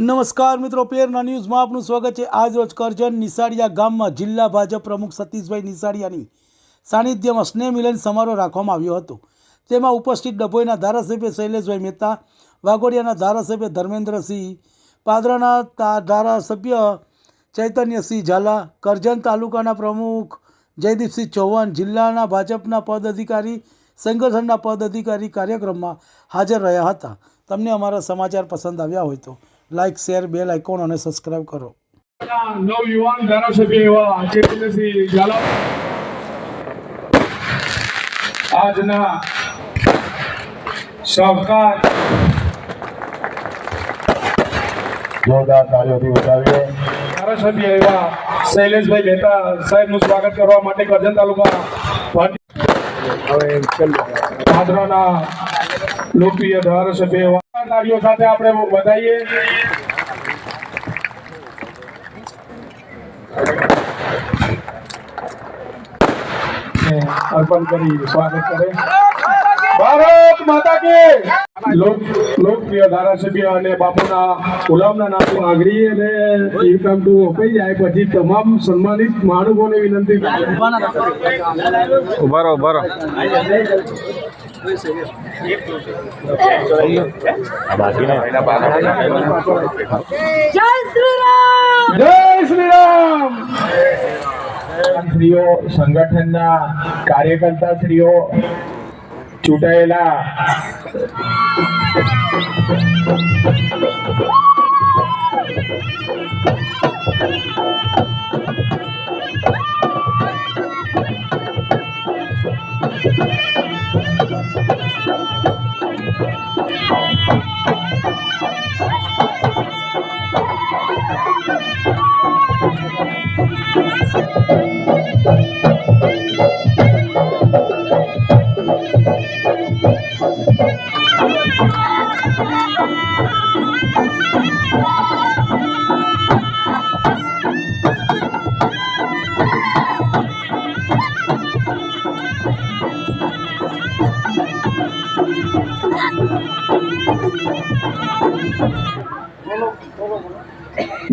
નમસ્કાર મિત્રો, પેરના ન્યૂઝમાં આપનું સ્વાગત છે. આજ રોજ કરજણ નિસાડિયા ગામમાં જિલ્લા ભાજપ પ્રમુખ સતીશભાઈ નિસાડિયાની સાનિધ્યમાં સ્નેહ મિલન સમારોહ રાખવામાં આવ્યો હતો. તેમાં ઉપસ્થિત ડભોઈના ધારાસભ્ય શૈલેષભાઈ મહેતા, વાઘોડિયાના ધારાસભ્ય ધર્મેન્દ્રસિંહ, પાદરાના ધારાસભ્ય ચૈતન્યસિંહ ઝાલા, કરજણ તાલુકાના પ્રમુખ જયદીપસિંહ ચૌહાણ, જિલ્લાના ભાજપના પદ અધિકારી, સંગઠનના પદ અધિકારી કાર્યક્રમમાં હાજર રહ્યા હતા. તમને અમારા સમાચાર પસંદ આવ્યા હોય તો લાઇક શેર બેલ આઇકોન અને સબસ્ક્રાઇબ કરો. નવયુવાન ધારાસભ્ય એવા ચેતનસિંહ ઝાલા. આજના સહકાર જોરદાર તાળીઓથી બતાવીએ ધારાસભ્ય એવા શૈલેષભાઈ મહેતા સાહેબનું સ્વાગત કરવા માટે કરજણ તાલુકા હવે પાદરાના લોકપ્રિય ધારાસભ્ય એવા સાથે આપણે વધાઈએ. અર્પણ કરી સ્વાગત કરે. ભારત માતા કે લોકપ્રિય ધારાસભ્ય અને બાપુના ગુલામના નામ આગળી અને ઇન્કમ ટુ કઈ જાય પછી તમામ સન્માનિત માણસોને વિનંતી ઉભારો ઉભારો જય શ્રી રામ જય શ્રી રામ સ્ત્રીઓ સંગઠનના કાર્યકર્તા સ્ત્રીઓ ચૂંટાયેલા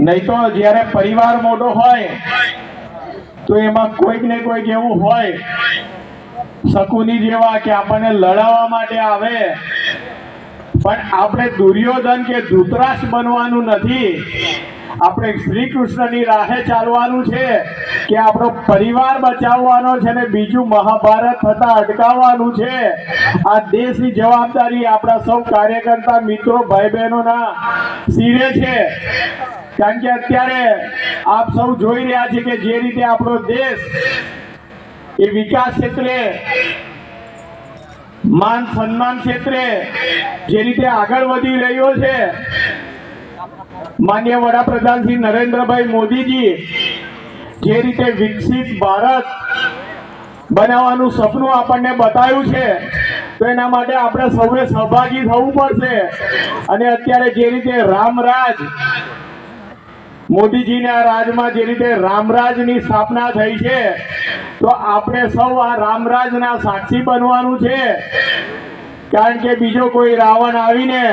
નહીં તો જ્યારે પરિવાર મોટો હોય, તો એમાં કોઈક ને કોઈક એવું હોય, શકુની જેવા કે આપણને લડાવવા માટે આવે. પણ આપણે દુર્યોધન કે ધૂતરાશ બનવાનું નથી. આપણે શ્રી કૃષ્ણની રાહે ચાલવાનું છે કે આપણો પરિવાર બચાવવાનો છે ને બીજું મહાભારત થતા અટકાવવાનું છે. આ દેશની જવાબદારી આપણા સૌ કાર્યકર્તા મિત્રો ભાઈ બહેનોના સિરે છે. કારણ કે અત્યારે આપ સૌ જોઈ રહ્યા છે કે જે રીતે આપણો દેશ એ વિકાસ ક્ષેત્રે, માન સન્માન ક્ષેત્રે જે રીતે આગળ વધી રહ્યો છે, માન્ય વડાપ્રધાન શ્રી નરેન્દ્રભાઈ મોદીજી જે રીતે વિકસિત ભારત બનાવવાનું સપનું આપણને બતાવ્યું છે, તો એના માટે આપણે સૌએ સહભાગી થવું પડશે. અને અત્યારે જે રીતે રામરાજ મોદીજીના રાજમાં જે રીતે રામરાજની સ્થાપના થઈ છે, તો આપણે સૌ આ રામરાજના સાક્ષી બનવાનું છે. કારણ કે બીજો કોઈ રાવણ આવીને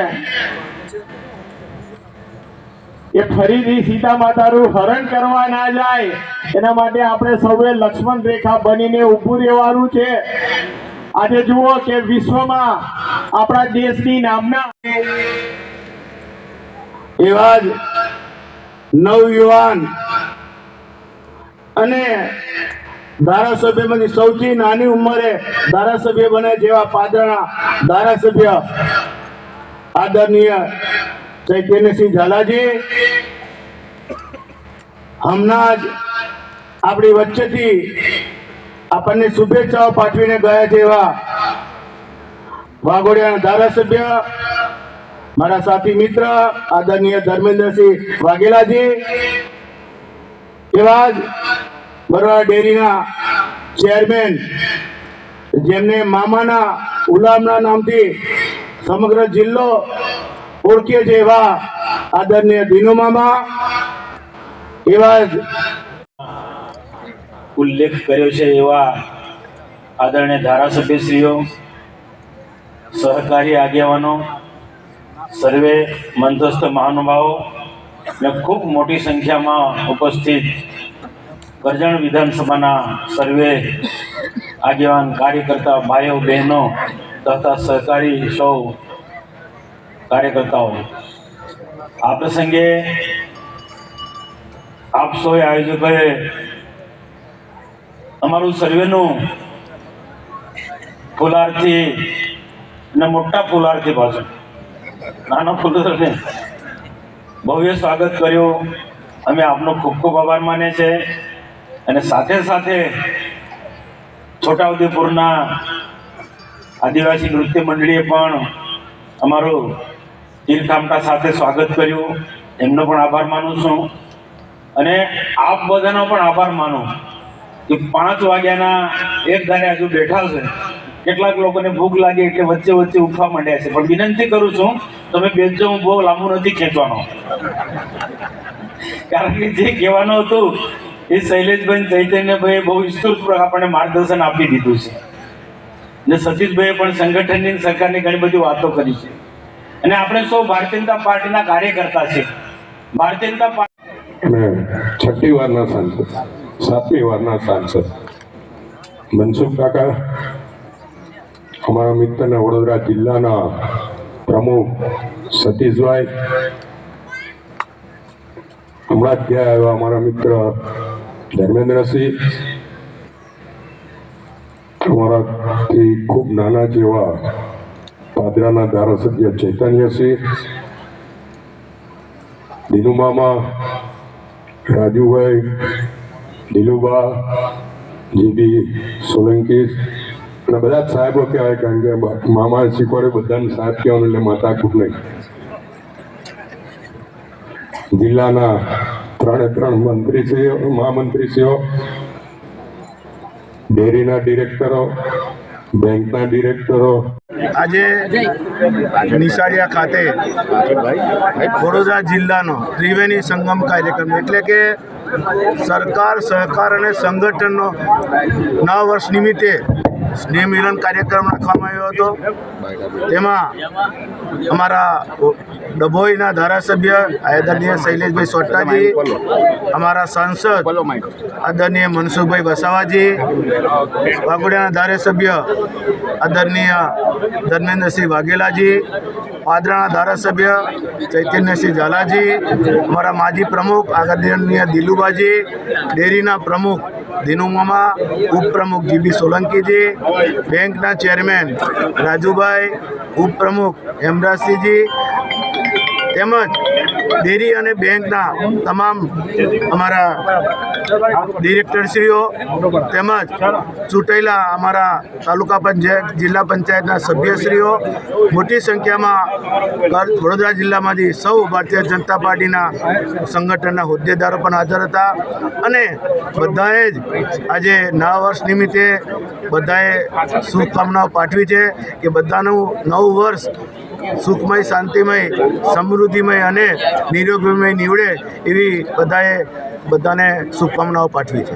એ ફરીથી સીતા માતાનું હરણ કરવા ના જાય, એના માટે આપણે સૌએ લક્ષ્મણ રેખા બનીને ઊભું રહેવાનું છે. આજે જુઓ કે વિશ્વમાં આપણા દેશની નામના એવા જ નવયુવાન. અને ધારાસભ્યમાંથી સૌથી નાની ઉંમરે ધારાસભ્ય બને જેવા પાદરના ધારાસભ્ય આદરણીય ચૈતન્યસિંહ ઝાલાજી. હમણાં જ આપણી વચ્ચેથી આપણને શુભેચ્છાઓ પાઠવીને ગયા એવા વાઘોડિયાના ધારાસભ્ય મારા સાથી મિત્ર, આદરણીય ધર્મેન્દ્રસિંહ વાઘેલાજી, એવા જ બરોડા ડેરીના ચેરમેન, જેમને મામાના ઉલામના નામથી સમગ્ર જિલ્લો ઓળખીએ છે એવા આદરણીય દિનુ મામા, એવા જ ઉલ્લેખ કર્યો છે એવા આદરણીય ધારાસભ્યશ્રીઓ, સહકારી આગેવાનો સર્વે મંતસ્થ મહાનુભાવો, ને ખૂબ મોટી સંખ્યામાં ઉપસ્થિત કરજણ વિધાનસભાના સર્વે આગેવાન કાર્યકર્તા ભાઈઓ, બહેનો તથા સહકારી સૌ કાર્યકર્તાઓ. આ પ્રસંગે આપ સૌએ આયોજકોએ અમારું સર્વેનું ફુલારથી અને મોટા ફુલારથી પાછળ નાનો ફુલાર ને ભવ્ય સ્વાગત કર્યું. અમે આપનો ખૂબ ખૂબ આભાર માને છે અને સાથે સાથે છોટાઉદેપુરના આદિવાસી નૃત્ય મંડળીએ પણ અમારું તીરખામટા સાથે સ્વાગત કર્યું. એમનો પણ આભાર માનું છું. અને આપ બધાનો પણ આભાર માનું કે પાંચ વાગ્યાના એક ધારે હજુ બેઠા છે. કેટલાક લોકોને ભૂખ લાગે એટલે વચ્ચે વચ્ચે ઉઠવા માંડ્યા છે. પણ વિનંતી કરું છું, તમે બેસજો હું બહુ લાંબુ નથી ખેંચવાનો. કારણ કે જે કહેવાનું હતું, એ શૈલેષભાઈ ચૈતન્યભાઈએ બહુ વિસ્તૃત આપણને માર્ગદર્શન આપી દીધું છે. ને સતીશભાઈએ પણ સંગઠનની સરકારની ઘણી બધી વાતો કરી છે. અને આપણે સૌ ભારતીય જનતા પાર્ટીના કાર્યકર્તા છે ભારતીય જનતા પાર્ટી અને છઠ્ઠી વારના સાંસદ, સાતમી વારના સાંસદ, મનસુખ કાકા અમારા મિત્રને વડોદરા જિલ્લાના પ્રમુખ સતીશભાઈ હમણાં ગયા આવ્યા અમારા મિત્ર ધર્મેન્દ્રસિંહ. અમારાથી ખૂબ નાના જેવા પાદરાના ધારાસભ્ય ચૈતન્યસિંહ, દિનુમામા, રાજુભાઈ, દિલુબા, જીબી સોલંકી અને બધા સાહેબો કહેવાય કારણ કે મામા શીખવાડે બધાને સાહેબ કહેવાનું એટલે માતા ખૂબ નહીં. જિલ્લાના ત્રણે ત્રણ મંત્રીશ્રીઓ, મહામંત્રીશ્રીઓ, ડેરીના ડિરેક્ટરો, બેંકના ડિરેક્ટરો. આજે નિશાળિયા ખાતે વડોદરા જિલ્લાનો ત્રિવેણી સંગમ કાર્યક્રમ, એટલે કે સરકાર, સહકાર અને સંગઠનનો નવ વર્ષ નિમિત્તે સ્નેહ મિલન કાર્યક્રમ રાખવામાં આવ્યો હતો. તેમાં અમારા ડભોઈના ધારાસભ્ય આદરણીય શૈલેષભાઈ સોટાજી, અમારા સાંસદ આદરણીય મનસુખભાઈ વસાવાજી વાઘોડિયાના ધારાસભ્ય આદરણીય ધર્મેન્દ્રસિંહ વાઘેલાજી પાદરાના ધારાસભ્ય ચૈતન્યસિંહ ઝાલાજી, અમારા માજી પ્રમુખ આદરણીય દિલુબાજી, ડેરીના પ્રમુખ દિનુમામા ઉપપ્રમુખ જીબી સોલંકીજી, બેંકના ચેરમેન રાજુભાઈ, ઉપપ્રમુખ હેમરાજસિંહજી તેમજ ડેરી અને બેંકના તમામ અમારા ડિરેક્ટરશ્રીઓ તેમજ ચૂંટાયેલા અમારા તાલુકા પંચાયત, જિલ્લા પંચાયતના સભ્યશ્રીઓ, મોટી સંખ્યામાં વડોદરા જિલ્લામાંથી સૌ ભારતીય જનતા પાર્ટીના સંગઠનના હોદ્દેદારો પણ હાજર હતા અને બધાએ જ આજે નવા વર્ષ નિમિત્તે બધાએ શુભકામનાઓ પાઠવી છે કે બધાનું નવું વર્ષ સુખમય, શાંતિમય, સમૃદ્ધિમય અને નિરોગીમય નીવડે એવી બધાએ બધાને શુભકામનાઓ પાઠવી છે.